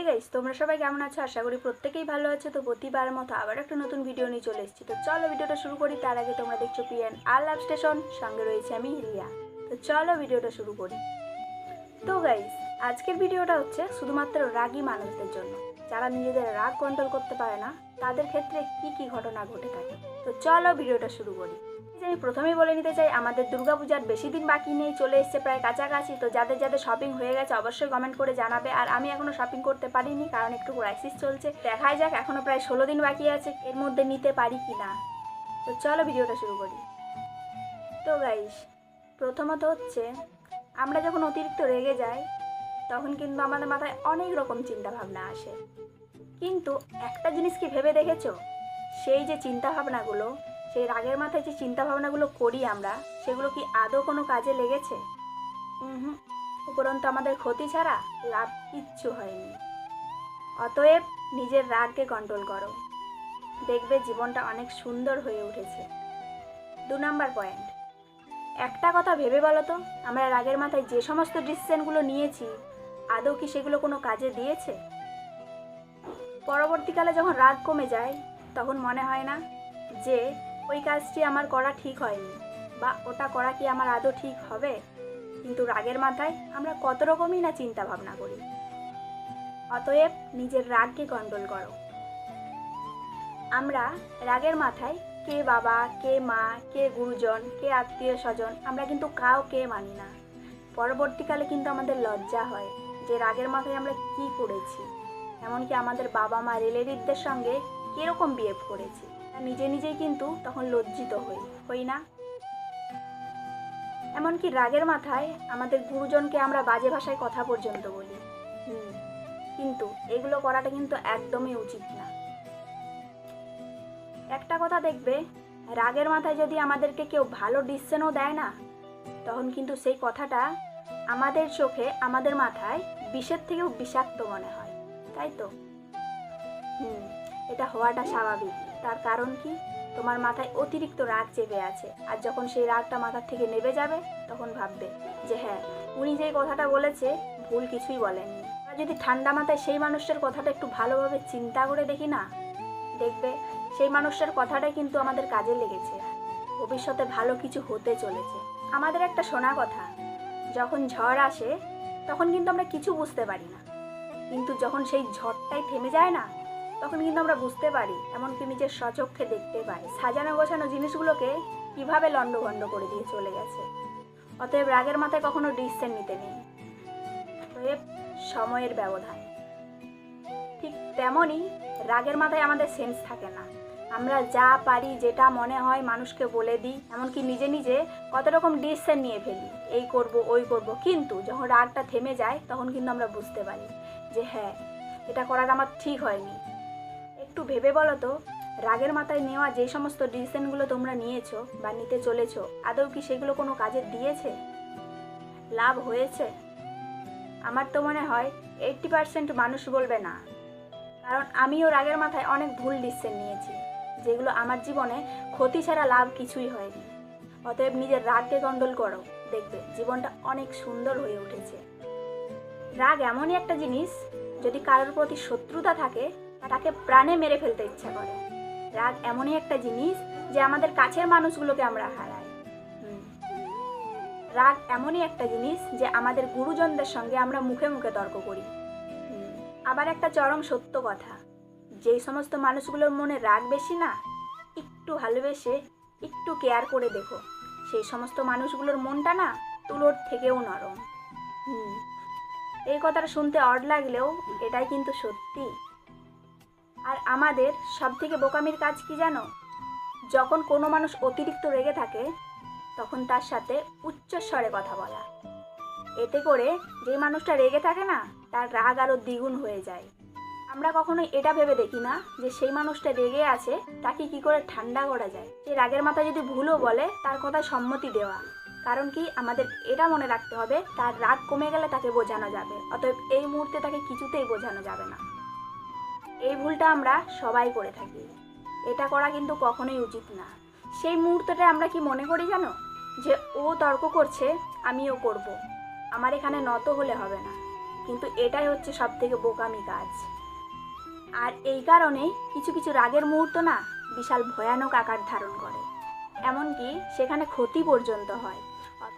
Hey guys তোমরা সবাই কেমন আছো? আশা করি প্রত্যেকেই ভালো আছে। তো প্রতিবার মতো আবার একটা নতুন ভিডিও নিয়ে চলে এসেছি। তো চলো ভিডিওটা শুরু করি। তার আগে তোমরা দেখছ পিএন আর লাভ স্টেশন সঙ্গে রয়েছে আমি রিয়া। তো চলো ভিডিওটা শুরু করি। তো গাইস আজকের ভিডিওটা হচ্ছে শুধুমাত্র রাগী মানুষদের জন্য। যারা নিজেদের রাগ কন্ট্রোল করতে পারে না, তাদের ক্ষেত্রে কি কি ঘটনা ঘটে থাকে? তো চলো ভিডিওটা শুরু করি। আমি প্রথমেই বলে নিতে চাই, আমাদের দুর্গাপূজার বেশি দিন বাকি নেই, চলে এসছে প্রায় কাছাকাছি। তো যাদের যাদের শপিং হয়ে গেছে, অবশ্যই কমেন্ট করে জানাবে। আর আমি এখনও শপিং করতে পারিনি, কারণ একটু ক্রাইসিস চলছে। দেখাই যাক, এখনও প্রায় ষোলো দিন বাকি আছে, এর মধ্যে নিতে পারি কি না তো চলো ভিডিওটা শুরু করি। তো গাইস প্রথমত হচ্ছে, আমরা যখন অতিরিক্ত রেগে যাই, তখন কিন্তু আমাদের মাথায় অনেক রকম চিন্তা ভাবনা আসে। কিন্তু একটা জিনিস কি ভেবে দেখেছ? সেই যে চিন্তা ভাবনাগুলো সেই রাগের মাথায় যে চিন্তা ভাবনাগুলো করি আমরা সেগুলো কি আদৌ কোনো কাজে লেগেছে? হুম। উপরন্তু আমাদের ক্ষতি ছাড়া লাভ কিচ্ছু হয়নি। অতএব নিজের রাগকে কন্ট্রোল করো। দেখবে জীবনটা অনেক সুন্দর হয়ে উঠেছে। দু নাম্বার পয়েন্ট একটা কথা ভেবে বলো তো আমরা রাগের মাথায় যে সমস্ত ডিসিশনগুলো নিয়েছি আদৌ কি সেগুলো কোনো কাজে দিয়েছে? পরবর্তীকালে যখন রাগ কমে যায় তখন মনে হয় না যে ওই কাজটি আমার করা ঠিক হয়নি, বা ওটা করা কি আমার আদৌ ঠিক হবে? কিন্তু রাগের মাথায় আমরা কত রকমই না চিন্তা ভাবনা করি। অতএব নিজের রাগকে কন্ট্রোল করো। আমরা রাগের মাথায় কে বাবা, কে মা, কে গুরুজন, কে আত্মীয় স্বজন, আমরা কিন্তু কাউকে মানি না। পরবর্তীকালে কিন্তু আমাদের লজ্জা হয় যে রাগের মাথায় আমরা কি করেছি, এমনকি আমাদের বাবা মা রিলেটিভদের সঙ্গে কীরকম বিহেভ করেছি। নিজে নিজেই কিন্তু তখন লজ্জিত হই হই না? এমনকি রাগের মাথায় আমাদের গুরুজনকে আমরা বাজে ভাষায় কথা পর্যন্ত বলি। হুম, কিন্তু এগুলো করাটা কিন্তু একদমই উচিত না। একটা কথা দেখবে, রাগের মাথায় যদি আমাদেরকে কেউ ভালো ডিসিশনও দেয় না, তখন কিন্তু সেই কথাটা আমাদের চোখে, আমাদের মাথায় বিষের থেকেও বিষাক্ত মনে হয়। তাই তো? হুম। এটা হওয়াটা স্বাভাবিক। তার কারণ কি? তোমার মাথায় অতিরিক্ত রাগ চেপে আছে। আর যখন সেই রাগটা মাথার থেকে নেবে যাবে, তখন ভাববে যে হ্যাঁ উনি যেই কথাটা বলেছে, ভুল কিছুই বলেননি। আর যদি ঠান্ডা মাথায় সেই মানুষটার কথাটা একটু ভালোভাবে চিন্তা করে দেখি না, দেখবে সেই মানুষটার কথাটাই কিন্তু আমাদের কাজে লেগেছে। ভবিষ্যতে ভালো কিছু হতে চলেছে। আমাদের একটা শোনা কথা, যখন ঝড় আসে, তখন কিন্তু আমরা কিছু বুঝতে পারি না। কিন্তু যখন সেই ঝড়টাই থেমে যায় না তখন কিন্তু আমরা বুঝতে পারি, এমনকি নিজের স্বচক্ষে দেখতে পাই সাজানো গোছানো জিনিসগুলোকে কীভাবে লণ্ডভণ্ড করে দিয়ে চলে গেছে। অতএব রাগের মাথায় কখনো ডিসিশন নিতে নেই। অতএব সময়ের ব্যবধান। ঠিক তেমনই রাগের মাথায় আমাদের সেন্স থাকে না। আমরা যা পারি, যেটা মনে হয় মানুষকে বলে দিই, এমনকি নিজে নিজে কত রকম ডিসিশন নিয়ে ফেলি। এই করব, ওই করব। কিন্তু যখন রাগটা থেমে যায়, তখন কিন্তু আমরা বুঝতে পারি যে হ্যাঁ এটা করাটা আমার ঠিক হয়নি। একটু ভেবে বলো তো, রাগের মাথায় নেওয়া যে সমস্ত ডিসিশনগুলো তোমরা নিয়েছো বা নিতে চলেছো, আদৌ কি সেগুলো কোনো কাজে দিয়েছে? লাভ হয়েছে? আমার তো মনে হয় এইট্টি পার্সেন্ট মানুষ বলবে না। কারণ আমিও রাগের মাথায় অনেক ভুল ডিসিশন নিয়েছি, যেগুলো আমার জীবনে ক্ষতি ছাড়া লাভ কিছুই হয়নি। অতএব নিজের রাগকে কন্ট্রোল করো, দেখবে জীবনটা অনেক সুন্দর হয়ে উঠেছে। রাগ এমনই একটা জিনিস, যদি কারোর প্রতি শত্রুতা থাকে তাকে প্রাণে মেরে ফেলতে ইচ্ছা করে। রাগ এমনই একটা জিনিস যে আমাদের কাছের মানুষগুলোকে আমরা হারাই। রাগ এমনই একটা জিনিস যে আমাদের গুরুজনদের সঙ্গে আমরা মুখে মুখে তর্ক করি। আবার একটা চরম সত্য কথা। যেই সমস্ত মানুষগুলোর মনে রাগ বেশি না, একটু ভালোবেসে একটু কেয়ার করে দেখো। সেই সমস্ত মানুষগুলোর মনটা না তুলোর থেকেও নরম। হুম। এই কথাটা শুনতে অড লাগলেও এটাই কিন্তু সত্যি। আর আমাদের সব থেকে বোকামির কাজ কি জানো? যখন কোনো মানুষ অতিরিক্ত রেগে থাকে, তখন তার সাথে উচ্চস্বরে কথা বলা। এতে করে যে মানুষটা রেগে থাকে না, তার রাগ আরও দ্বিগুণ হয়ে যায়। আমরা কখনোই এটা ভেবে দেখি না যে সেই মানুষটা রেগে আছে, তাকে কি করে ঠান্ডা করা যায়? সে রাগের মাথা যদি ভুলও বলে, তার কথায় সম্মতি দেওয়া। কারণ কি, আমাদের এটা মনে রাখতে হবে, তার রাগ কমে গেলে তাকে বোঝানো যাবে, অতএব এই মুহূর্তে তাকে কিছুতেই বোঝানো যাবে না। এই ভুলটা আমরা সবাই করে থাকি। এটা করা কিন্তু কখনোই উচিত না। সেই মুহূর্তটা আমরা কি মনে করি জানো? যে ও তর্ক করছে, আমিও করব। আমার এখানে নত হলে হবে না। কিন্তু এটাই হচ্ছে সব থেকে বোকামি কাজ। আর এই কারণেই কিছু কিছু রাগের মুহূর্ত না বিশাল ভয়ানক আকার ধারণ করে। এমনকি সেখানে ক্ষতি পর্যন্ত হয়।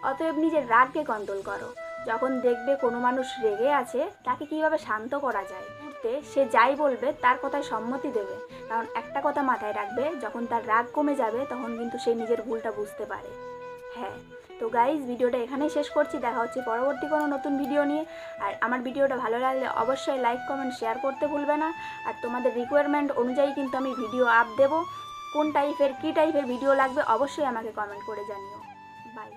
অতএব নিজের রাগকে কন্ট্রোল করো। যখন দেখবে কোনো মানুষ রেগে আছে, তাকে কীভাবে শান্ত করা যায়? মুহূর্তে সে যাই বলবে, তার কথায় সম্মতি দেবে। কারণ একটা কথা মাথায় রাখবে, যখন তার রাগ কমে যাবে, তখন কিন্তু সে নিজের ভুলটা বুঝতে পারে। হ্যাঁ তো গাইজ ভিডিওটা এখানেই শেষ করছি। দেখা হচ্ছে পরবর্তী কোনো নতুন ভিডিও নিয়ে। আর আমার ভিডিওটা ভালো লাগলে অবশ্যই লাইক কমেন্ট শেয়ার করতে ভুলবে না। আর তোমাদের রিকোয়ারমেন্ট অনুযায়ী কিন্তু আমি ভিডিও আপ দেবো। কোন টাইপের কী টাইপের ভিডিও লাগবে, অবশ্যই আমাকে কমেন্ট করে জানিও। বাই